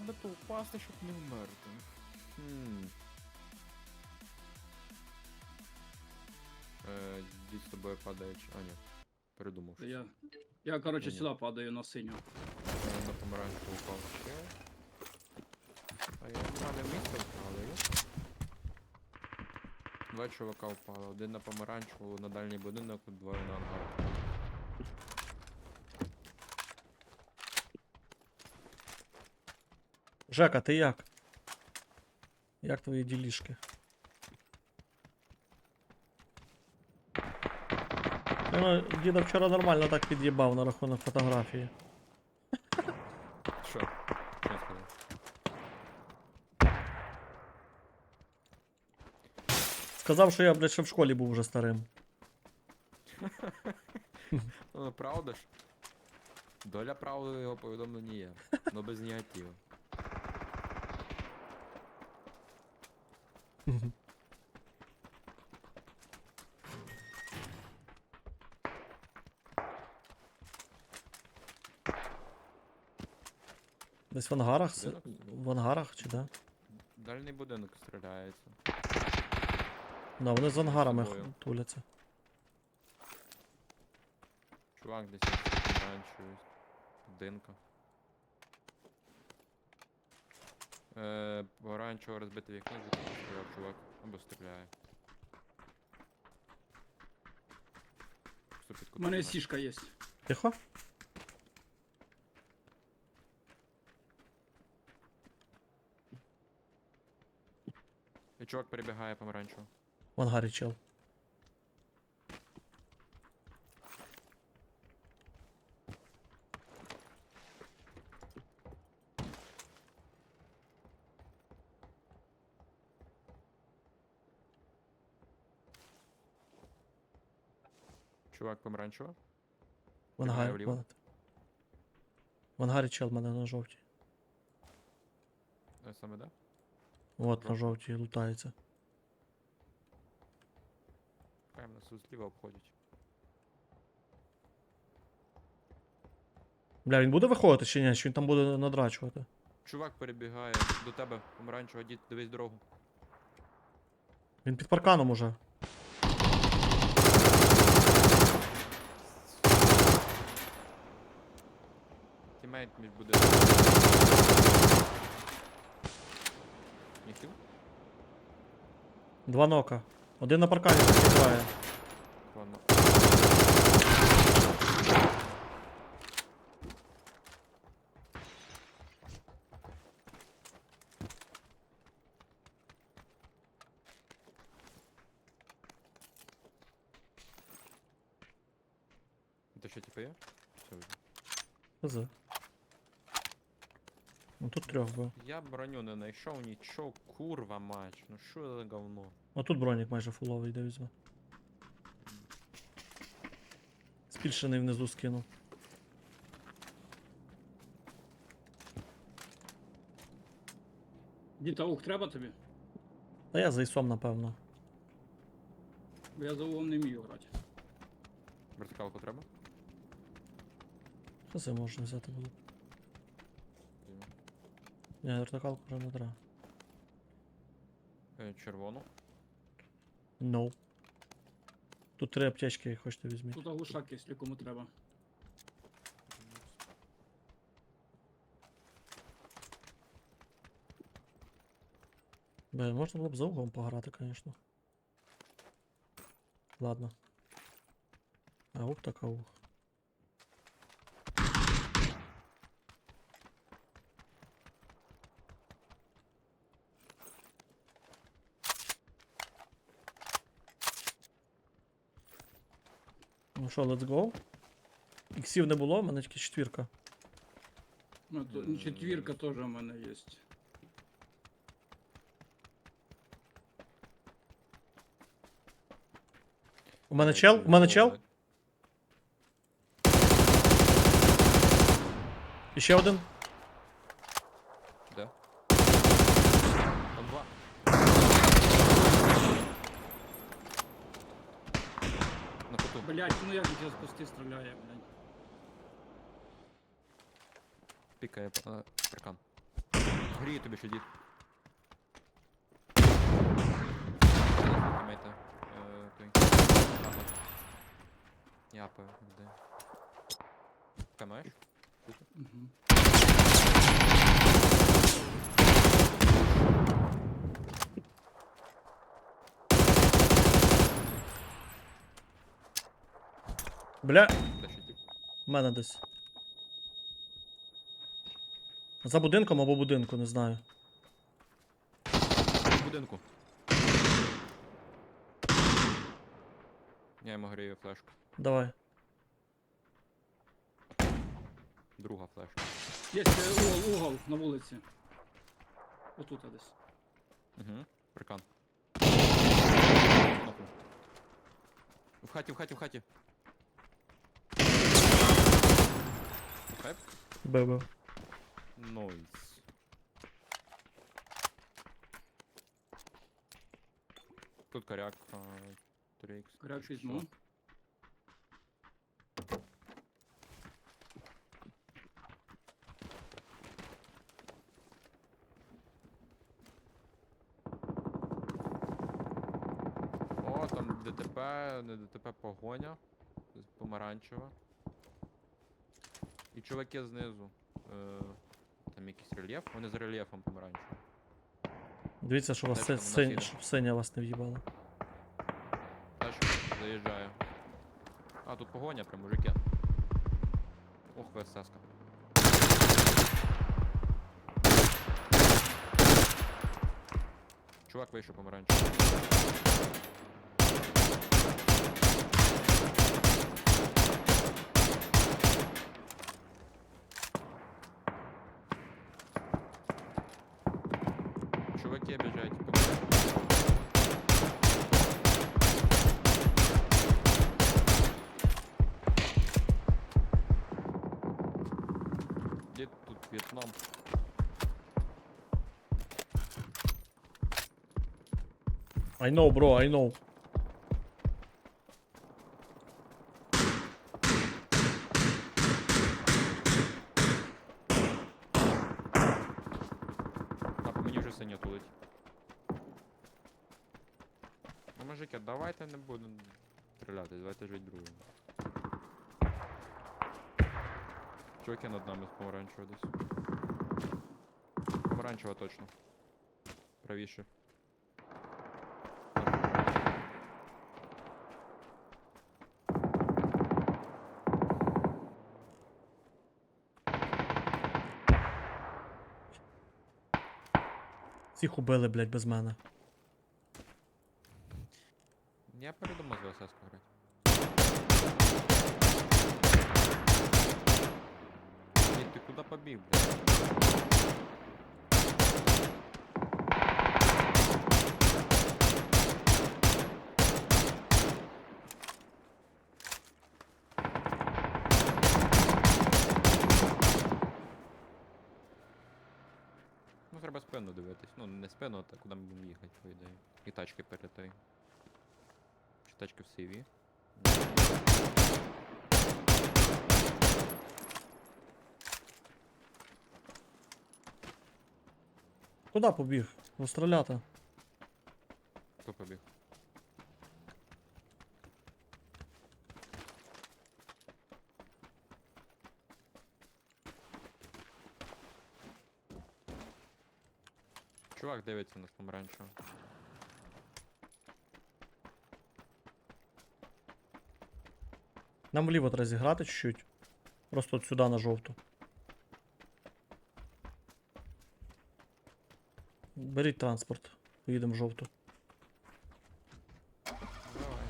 падати, упасти, щоб не вмерти. Хм. Е, дід з тобою падає чи. А, ні. Передумав. щось. Я, я короче, Ні-ні. сюди падаю на синю. Е, На помаранчеву упав ще. А я правильне місце впали. Два чувака впали. Один на помаранчеву, на дальній будинок, двоє на ангар. Жека, ти як? Як твої ділішки? Ну, діда вчора нормально так під'їбав на рахунок фотографії. Що? Що я сказав? Сказав, що я, блядь, ще в школі був вже старим. Ну, правда ж? Доля правди його повідомленні є, но без негативу. Десь в ангарах? с- Будинок? В ангарах чи де? Дальній будинок стріляється. Да, вони з ангарами собою. х- туляться. Чувак десь помаранчевий. Динка. Е, помаранчево розбите вікно, стріляв чувак. Або стріляє. Просто під У мене сішка є. Тихо? Чувак перебігає помаранчево. В ангарі чел. Чувак помаранчево. В Підбігає ангарі. вліво. в- В ангарі чел в мене на жовтій. Е, Саме, да? От на жовтій лутається. Хай нас зліва обходять. Бля, він буде виходити чи ні? Чи він там буде надрачувати? Чувак перебігає до тебе, помаранчево, дід, дивись дорогу. Він під парканом уже. Тімейт між буде. Ніхів? Два нока. Один на паркані підбиває. Ладно. Це що, типу є? Все вже. Хз. Ну тут трьох був. Я броню не знайшов нічого, курва мать. Ну що за говно? А тут бронік майже фуловий, де візьме. Збільшений внизу скинув. Діта ух, треба тобі? Та я за ісом, напевно. Бо я за угом не вмію грати. Вертикалку треба? Що це можна взяти було? Ні, вертикалку вже не треба. Е, Червону. No. Тут три аптечки, як хочете візьміть. Тут оглушак, якщо кому треба. Бля, можна було б за углом пограти, звісно. Ладно. Аух так аух. Ну що, let's go? Іксів не було, в мене тільки четвірка. Ну, то, ну, четвірка теж у мене є. У мене чел? У мене чел? І ще один. Блять, ну як він з кусти стріляє, блядь. Пікає по- е, паркан. Грію тобі ще дід. Тімейта. Е, той. Япа. Япа, де? Камеш? Угу. Бля, ще в мене десь. За будинком або будинку, не знаю. В будинку. Я йому грію флешку. Давай. Друга флешка. Є е, угол, угол на вулиці. Отут десь. Угу. Прикан. В хаті, в хаті, в хаті. Хеп? Бив. Нойс. Тут коряк. а, 3х. Кряк Що? візьму. О, там ДТП, не ДТП погоня. Помаранчева. І чуваки знизу. Е, там якийсь рельєф, вони з рельєфом помаранчевим. Дивіться, що вас там щоб синя вас не в'їбала. Теж заїжджає. А, тут погоня, прям мужики. Ох, ВСС-ка. Чувак вийшов помаранчевий. Чуваки біжать помаранчевий. Где тут Вьетнам? I know, bro, I know. По мені тулить. Ну, мужики, давайте не будемо стріляти, давайте жить другим. Чуваки над нами з помаранчева десь. Помаранчева точно. Правіше. Всіх убили, блядь, без мене. Я передумав з ВСС грати. Ні, ти куди побіг, блядь? Треба спину дивитись. Ну, не спину, а куди ми будемо їхати, по ідеї. І тачки перед той. Чи тачки в CV? Куди побіг? Розстріляти. Хто побіг? Чувак дивиться на помаранчево. Нам вліво треба зіграти чуть-чуть. Просто от сюди на жовту. Беріть транспорт. Поїдемо в жовту. Давай.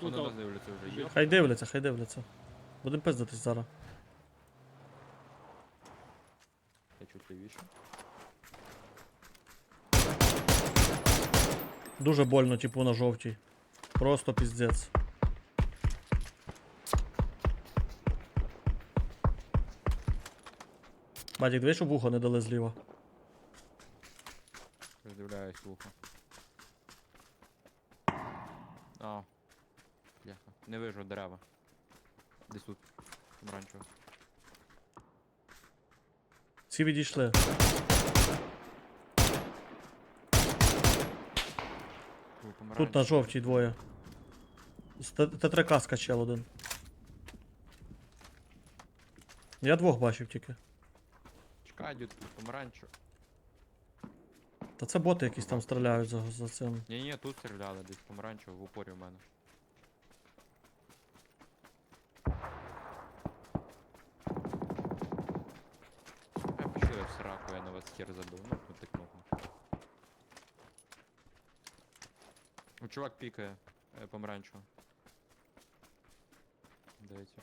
Отут Вони нас от. дивляться вже. Біжить. Йоп. Хай дивляться, хай дивляться. Будемо пиздитись зараз. Я чуть лівіше. Дуже больно, типу, на жовтій. Просто піздець. Батік, дивись, щоб вухо не дали зліва. Роздивляюсь вухо. Не вижу дерева. Десь тут. Помаранчево. Всі відійшли. Тут на помаранчево. жовтій двоє. З Т- Т3К скачав один. Я двох бачив тільки. Чекай, дід, помаранчево. Та це боти якісь там стріляють за, за цим. Ні, ні, тут стріляли десь помаранчево в упорі в мене. Я пішли в сраку, я на вас хер забив. Ну, тут так можна. О, чувак пікає е, помаранчево. Дивіться.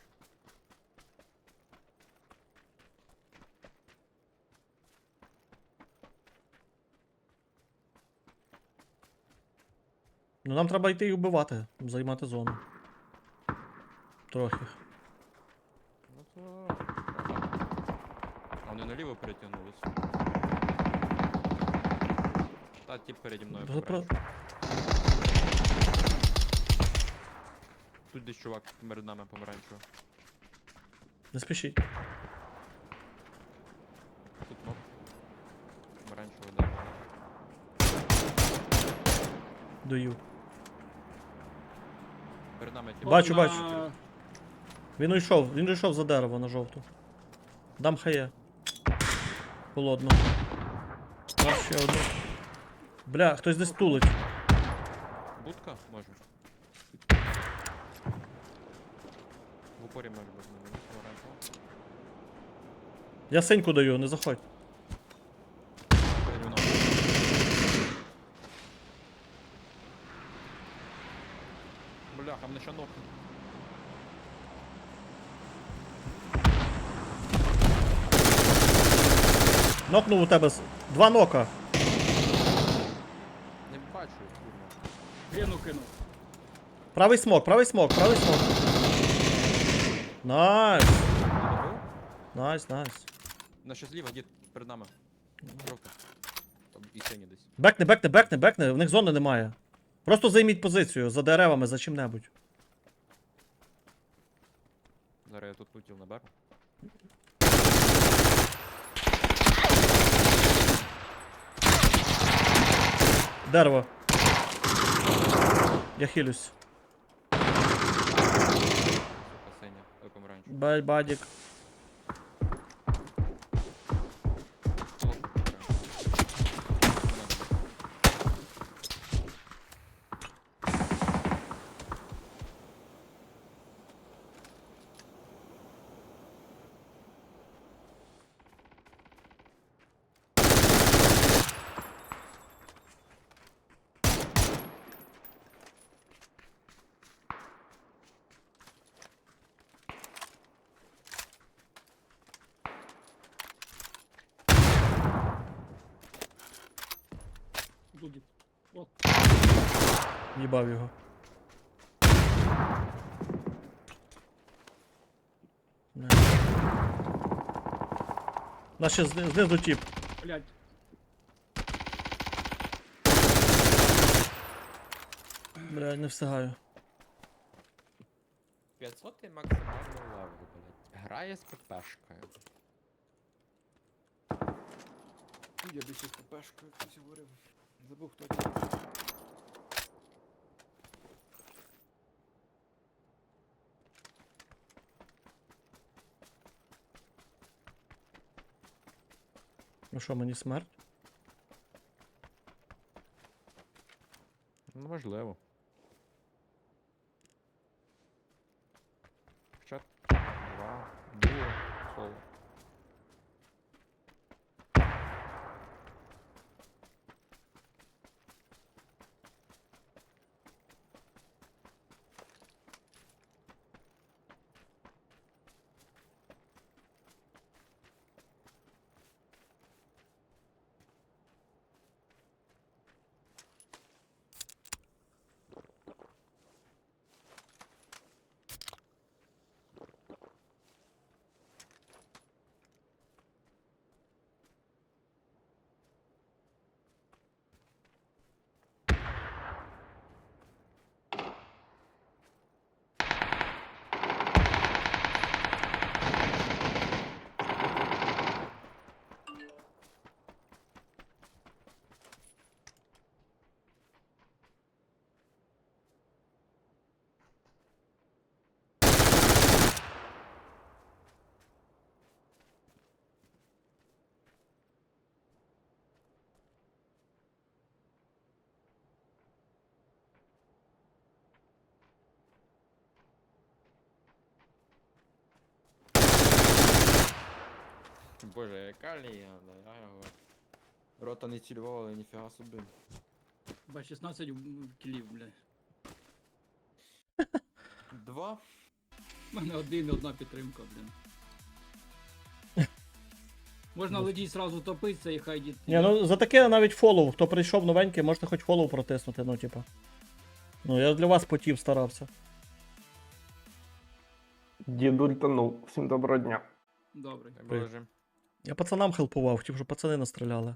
Ну нам треба йти і вбивати, займати зону. Трохи. Ну то. А вони наліво перетягнулись. Та тип переді мною про- помаранчево. Тут десь чувак перед нами помаранчево. Не спішіть. Тут моб. Помаранчево, да. Даю. Перед нами тип. Бачу, На- бачу. Він уйшов, він уйшов за дерево на жовту. Дам хає. Холодно. Ще одну. Бля, хтось десь тулить. Будка може. В упорі може бути не буде. Я синьку даю, не заходь. Мною. Бляха, мене ще ног. Нокнув у тебе. Два нока. Не бачу, Гріну кинув. Правий смок, правий смок, правий смок. Найс. Найс, найс. На ще зліва, дід, перед нами. Жовта. Там і сині десь. Бекне, бекне, бекне, бекне, в них зони немає. Просто займіть позицію за деревами, за чим-небудь. Зараз я тут лутіл наберу. Дерево. Я хилюсь. Сука, синя. Ой, помаранчева. Бай, бадік. О, помаранчева. Тут дід. О, Їбав його. Ще зни- знизу тіп. блядь. Бля, не встигаю. 500 максимально левел, блядь. Грає з ППшкою. Я більше з ППшкою хтось говорив. Забув хто це. Ну що, мені смерть? Ну, можливо. Боже, яка легенда, я його. Рота не цільовала, але ніфіга собі. Ба 16 м, кілів, бля. Два? У мене один і одна підтримка, блін. Можна летіть сразу топитися і хай дід. Ні, ну за таке навіть фоллоу. Хто прийшов новенький, можете хоч фоллоу протиснути, ну типа. Ну, я для вас потів старався. Дід ультанув. Всім доброго дня. Добре. Боже. Я пацанам хелпував, хотів, щоб пацани настріляли.